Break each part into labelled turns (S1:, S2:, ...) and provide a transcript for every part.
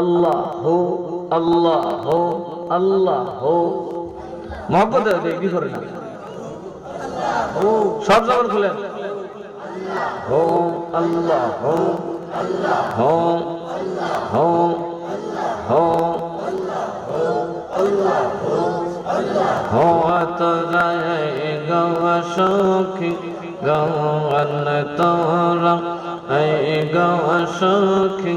S1: আল্লাহ হো আল্লাহ হো আল্লাহ। হো মহব্বত কি করে না সব জবর খুলেন। হো আল্লাহ হো হো হো হো হো তোরাই গওয়া সখী গান তোরা গওয়া সখী।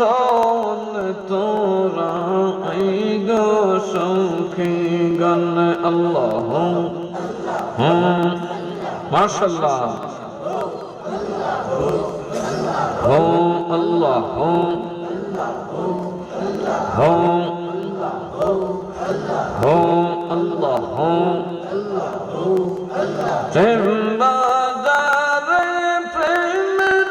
S1: ধন তোরা গো সখী গান আল্লাহ। হুম, মাশাল্লাহ। হো আল্লাহ। হো হো হো আল্লাহ হো চেম্বাদারে প্রেমের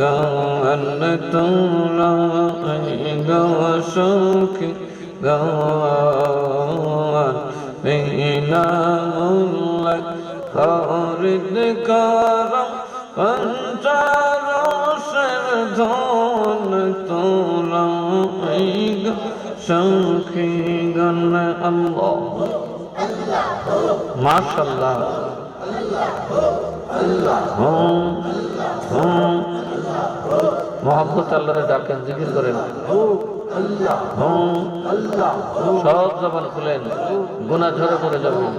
S1: ذلة العقيد وشوك ذوان إله لك خالد كرم أنت رشد العقيد شوكي الله ما شاء الله الله الله মোহাম্মত আল্লাহরে ডাকেন জিকির করেন। সব জবান খুলেন গুনা ঝরে পড়ে যাবেন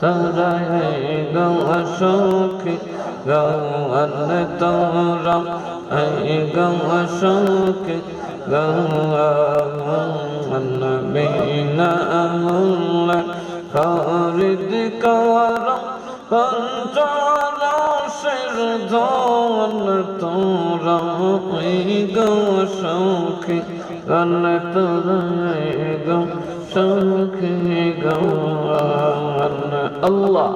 S1: তরাই গৌয়া সখী গৌয়ান তোরা কর পঞ্চারশের ধন তোরা এই গৌয়া সখী গান তোরা এই গৌ সখী গান আল্লাহ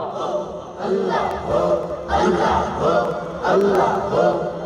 S1: মাশাল্লাহ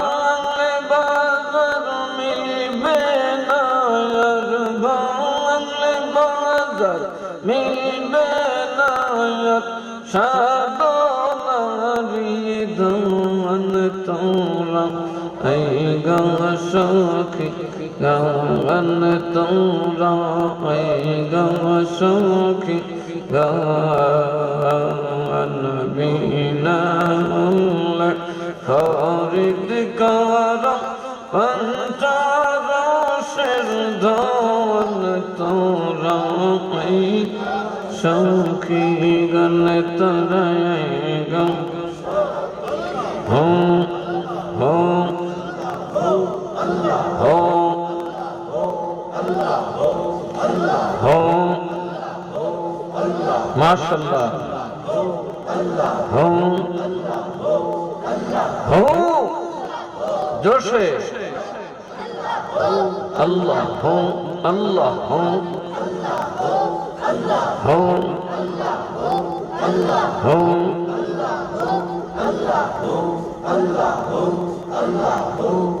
S1: সাদনারি দমন তোরা এই গা সখী গান তোরা এই গা সখী গান বিনা মূল্য খরিদ কর পঞ্চারশের ধন তোরা এই সখী গণ তরাই মাশাল্লাহ হুম হুম জোশে আল্লাহ হুম আল্লাহ হুম হুম হুম হুম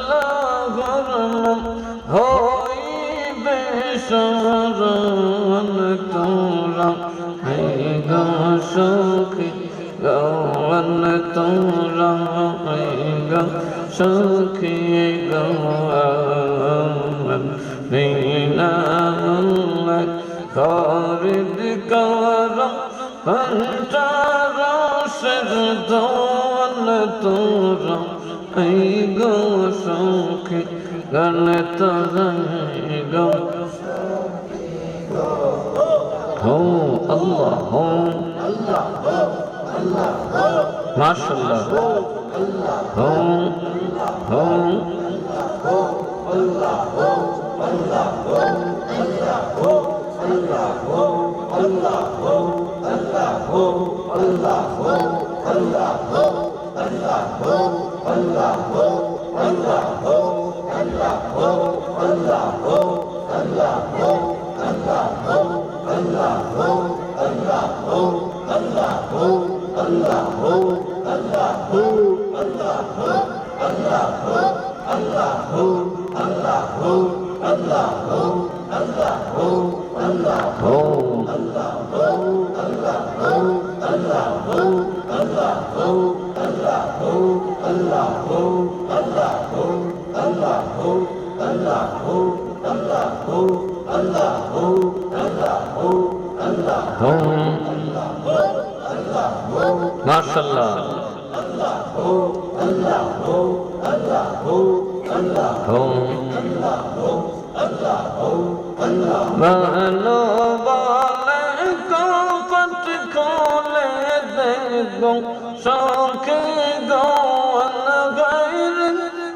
S1: তোরা গম সুখী গম নীলা খরিদ কর হন্তারসের দোল তোরা এই গো সুখী গণ তোরা গম হো আল্লাহ হো আল্লাহ হো আল্লাহ হো মাশাল্লাহ হুম হুম Allah, Allah, Allah, Allah, মার্শাল্লাহ Oh ভালোবালে কপট খোলে দেখো সখী গল গাইর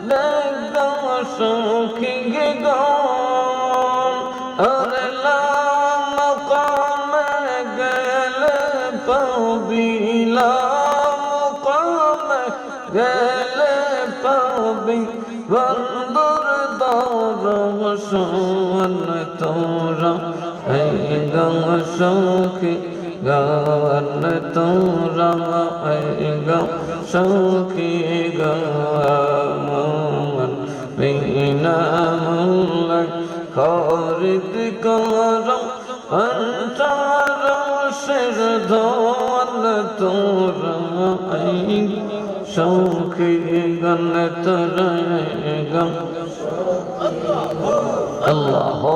S1: দেখো সখী গল আরে লামে গেলে পাবিলা কমে গেলে পাবি বন্দর দর সুখ তোরা এই গম সখী গান তোরা এই গম সখী গান বিনা মুল্লাই খরিদ করম অন্তর শির ধন তোরা এই সখী গান তোরা গম। আল্লাহ হো।